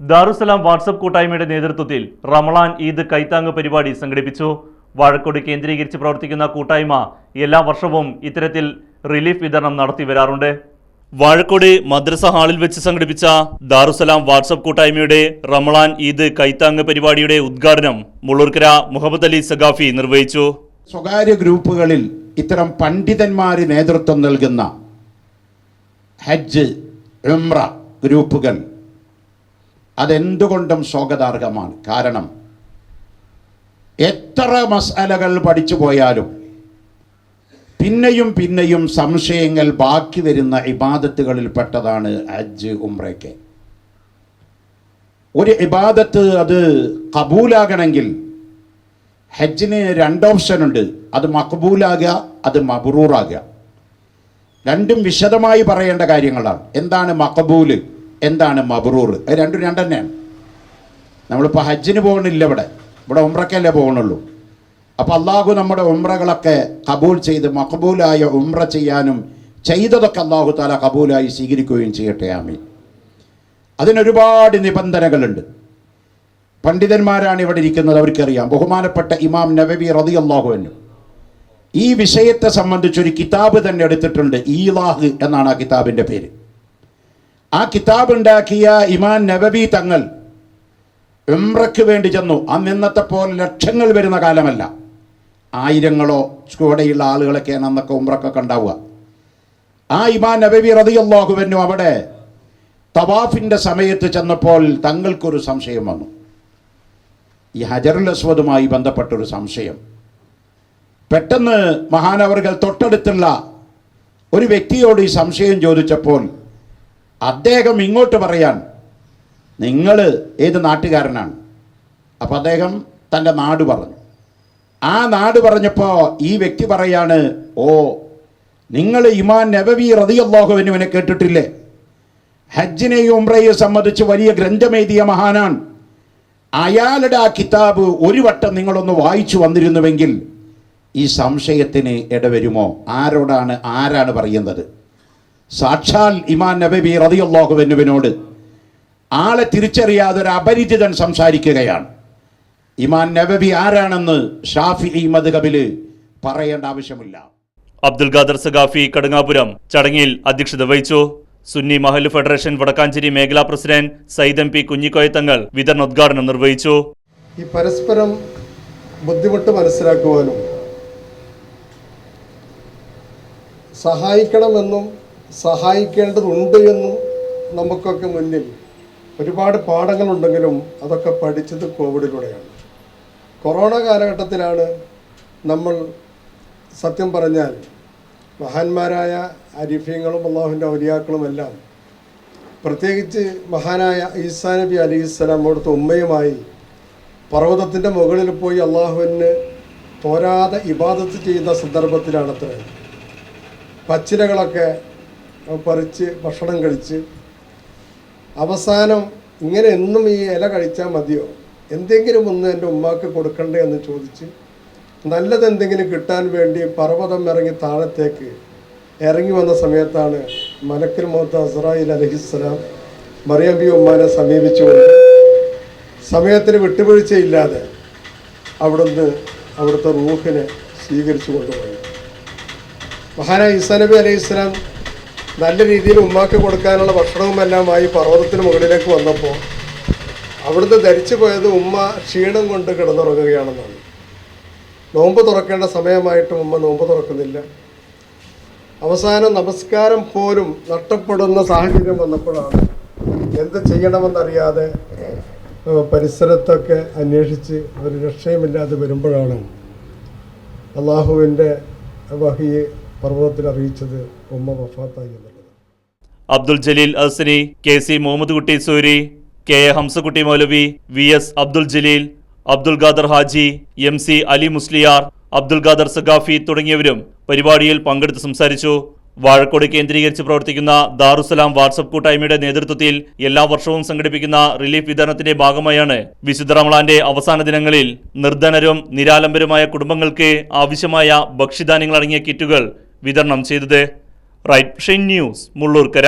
Darussalam WhatsApp കൂട്ടായ്മയുടെ നേതൃത്വത്തിൽ റമളാൻ ഈദ് കൈത്താങ് പരിപാടി സംഘടിപ്പിച്ചു. വാഴക്കോട് കേന്ദ്രീകരിച്ച് പ്രവർത്തിക്കുന്ന കൂട്ടായ്മ എല്ലാ വർഷവും ഇത്തരത്തിൽ റിലീഫ് വിതരണം നടത്തി വരാറുണ്ട്. വാഴക്കോട് മദ്രസ ഹാളിൽ വെച്ച് സംഘടിപ്പിച്ച ദാറുസലാം വാട്സപ്പ് കൂട്ടായ്മയുടെ റമളാൻ ഈദ് കൈത്താങ് പരിപാടിയുടെ ഉദ്ഘാടനം മുള്ളൂർക്കര മുഹമ്മദ് അലി സഖാഫി നിർവഹിച്ചു. സ്വകാര്യ ഗ്രൂപ്പുകളിൽ ഇത്തരം പണ്ഡിതന്മാര് നേതൃത്വം നൽകുന്ന ഹജ്ജ് ഉംറ ഗ്രൂപ്പുകൾ അതെന്തുകൊണ്ടും സ്വാഗതാർഹമാണ് കാരണം എത്ര മസാലകൾ പഠിച്ചു പോയാലും പിന്നെയും പിന്നെയും സംശയങ്ങൾ ബാക്കി വരുന്ന ഇബാദത്തുകളിൽ പെട്ടതാണ് അജ് ഉംറയ്ക്ക്. ഒരു ഇബാദത്ത് അത് കബൂലാകണമെങ്കിൽ ഹജ്ജിന് രണ്ട് ഓപ്ഷൻ ഉണ്ട്. അത് മക്ബൂലാകുക അത് മബ്രൂറാകുക രണ്ടും വിശദമായി പറയേണ്ട കാര്യങ്ങളാണ്. എന്താണ് മക്കബൂൽ എന്താണ് മബ്രൂർ അത് രണ്ടും രണ്ട് തന്നെയാണ് നമ്മളിപ്പോൾ ഹജ്ജിന് പോകണില്ല ഇവിടെ. ഇവിടെ ഉമ്രക്കല്ലേ പോകണുള്ളൂ. അപ്പോൾ അള്ളാഹു നമ്മുടെ ഉമ്രകളൊക്കെ കബൂൽ ചെയ്ത് മഖബൂലായ ഉമ്ര ചെയ്യാനും ചെയ്തതൊക്കെ അള്ളാഹു താല കബൂലായി സ്വീകരിക്കുകയും ചെയ്യട്ടെ ആമി അതിനൊരുപാട് നിബന്ധനകളുണ്ട്. പണ്ഡിതന്മാരാണ് ഇവിടെ ഇരിക്കുന്നത് അവർക്കറിയാം. ബഹുമാനപ്പെട്ട ഇമാം നബബി റതി അള്ളാഹുവിനും ഈ വിഷയത്തെ സംബന്ധിച്ചൊരു കിതാബ് തന്നെ എടുത്തിട്ടുണ്ട് ഈലാഹ് എന്നാണ് ആ കിതാബിന്റെ പേര്. ആ കിതാബ് ഉണ്ടാക്കിയ ഇമാൻ നബബി തങ്ങൾ എംറയ്ക്ക് വേണ്ടി ചെന്നു. അന്ന് ഇന്നത്തെ പോലെ ലക്ഷങ്ങൾ വരുന്ന കാലമല്ല. ആയിരങ്ങളോ കൂടെയുള്ള ആളുകളൊക്കെയാണ് അന്നൊക്കെ ഉംറക്കൊക്കെ ഉണ്ടാവുക. ആ ഇമാൻ നബബി റതി അള്ളാഹുവിനും അവിടെ തവാഫിന്റെ സമയത്ത് ചെന്നപ്പോൾ തങ്ങൾക്കൊരു സംശയം വന്നു. ഈ ഹജറുൽ അസ്വദുമായി ബന്ധപ്പെട്ടൊരു സംശയം. പെട്ടെന്ന് മഹാനവറുകൾ തൊട്ടടുത്തുള്ള ഒരു വ്യക്തിയോട് ഈ സംശയം ചോദിച്ചപ്പോൾ അദ്ദേഹം ഇങ്ങോട്ട് പറയാൻ നിങ്ങൾ ഏത് നാട്ടുകാരനാണ്? അപ്പോൾ അദ്ദേഹം തന്റെ നാട് പറഞ്ഞു. ആ നാട് പറഞ്ഞപ്പോൾ ഈ വ്യക്തി പറയാണ് ഓ നിങ്ങൾ ഇമാൻ നബവി റതിയല്ലാഹുവിനുവിനെ കേട്ടിട്ടില്ലേ? ഹജ്ജിനെയും ഉംറയെ സംബന്ധിച്ച് വലിയ ഗ്രന്ഥമെഴുതിയ മഹാനാണ്. അയാളുടെ ആ കിതാബ് ഒരു വട്ടം നിങ്ങളൊന്ന് വായിച്ചു വന്നിരുന്നുവെങ്കിൽ ഈ സംശയത്തിന് ഇടവരുമോ? ആരോടാണ് ആരാണ് പറയുന്നത്? സാക്ഷാൽ ഇമാൻ നബബി റതിയുള്ളാഹുവിനുവിനോട് ആളെ തിരിച്ചറിയാതെ ഒരു അപരിചിതൻ സംസാരിക്കുകയാണ്. ഇമാൻ നബബി ആരാണെന്ന് ഷാഫി ഈ മദ്ഹബിൽ പറയേണ്ട ആവശ്യമില്ല. അബ്ദുൽ ഖാദർ സഖാഫി കടുങ്ങാപുരം ചടങ്ങിൽ അധ്യക്ഷത വഹിച്ചു. സുന്നി മഹൽ ഫെഡറേഷൻ വടക്കാഞ്ചേരി മേഖലാ president Sayyid M P Kunhikoyathangal വിതരണോദ്ഘാടനം നിർവഹിച്ചു. ഈ പരസ്പരം ബുദ്ധിമുട്ട് മനസ്സിലാക്കുവാനും സഹായിക്കണമെന്നും സഹായിക്കേണ്ടതുണ്ട് എന്നും നമുക്കൊക്കെ മുന്നിൽ ഒരുപാട് പാഠങ്ങളുണ്ടെങ്കിലും അതൊക്കെ പഠിച്ചത് കോവിഡിലൂടെയാണ്. കൊറോണ കാലഘട്ടത്തിലാണ് നമ്മൾ സത്യം പറഞ്ഞാൽ മഹാന്മാരായ അരിഫ്യങ്ങളും അള്ളാഹുവിന്റെ ഔലിയാക്കളുമെല്ലാം പ്രത്യേകിച്ച് മഹാനായ ഈസാ നബി അലി ഇസ്ലാം അവിടുത്തെ ഉമ്മയുമായി പർവതത്തിന്റെ മുകളിൽ പോയി അള്ളാഹുവിന് തോരാതെ ഇബാദത്ത് ചെയ്യുന്ന സന്ദർഭത്തിലാണത്രേ. പച്ചിലകളൊക്കെ പറിച്ച് ഭക്ഷണം കഴിച്ച് അവസാനം ഇങ്ങനെ എന്നും ഈ ഇല കഴിച്ചാൽ മതിയോ? എന്തെങ്കിലും ഒന്ന് എന്റെ ഉമ്മാക്ക് കൊടുക്കണ്ടേ എന്ന് ചോദിച്ച് നല്ലതെന്തെങ്കിലും കിട്ടാൻ വേണ്ടി പർവതം ഇറങ്ങി താഴത്തേക്ക് ഇറങ്ങി വന്ന സമയത്താണ് മലക്കൽ മുഹത്ത് അസ്രായിൽ അലഹിസ്സലാം മറിയമ്പി ഉമ്മാനെ സമീപിച്ചുകൊണ്ട് സമയത്തിന് വിട്ടുവീഴ്ചയില്ലാതെ അവിടുന്ന് അവിടുത്തെ റൂഹിനെ സ്വീകരിച്ചു കൊണ്ടുപോയി. മഹാനായ ഈസാ നബി അലൈഹി ഇസ്ലാം നല്ല രീതിയിൽ ഉമ്മാക്ക് കൊടുക്കാനുള്ള ഭക്ഷണവുമെല്ലാമായി പർവതത്തിന് മുകളിലേക്ക് വന്നപ്പോൾ അവിടുന്ന് ധരിച്ചു പോയത് ഉമ്മ ക്ഷീണം കൊണ്ട് കിടന്നുറങ്ങുകയാണെന്നാണ്. നോമ്പ് തുറക്കേണ്ട സമയമായിട്ടും ഉമ്മ നോമ്പ് തുറക്കുന്നില്ല. അവസാന നമസ്കാരം പോലും നഷ്ടപ്പെടുന്ന സാഹചര്യം വന്നപ്പോഴാണ് എന്ത് ചെയ്യണമെന്നറിയാതെ പരിസരത്തൊക്കെ അന്വേഷിച്ച് ഒരു രക്ഷയുമില്ലാതെ വരുമ്പോഴാണ് അള്ളാഹുവിന്റെ വഹിയെ പർവതത്തിൽ അറിയിച്ചത് ഉമ്മ വഫാത്തായി എന്നുള്ളത് Abdul Jaleel Ahsani K C Muhammad Kutty Suri K A Hamzakutty Moulavi V S Abdul Jaleel Abdul Khader Haji M C Ali Musliyar Abdul Khader Saqafi തുടങ്ങിയവരും പരിപാടിയിൽ പങ്കെടുത്ത് സംസാരിച്ചു. വാഴക്കോട് കേന്ദ്രീകരിച്ച് പ്രവർത്തിക്കുന്ന ദാറുസലാം വാട്സപ്പ് കൂട്ടായ്മയുടെ നേതൃത്വത്തിൽ എല്ലാ വർഷവും സംഘടിപ്പിക്കുന്ന റിലീഫ് വിതരണത്തിന്റെ ഭാഗമായാണ് വിശുദ്ധ റമളാന്റെ അവസാന ദിനങ്ങളിൽ നിർധനരും നിരാലംബരുമായ കുടുംബങ്ങൾക്ക് ആവശ്യമായ ഭക്ഷ്യധാന്യങ്ങൾ അടങ്ങിയ കിറ്റുകൾ വിതരണം ചെയ്തത്. Right news Mullurkara.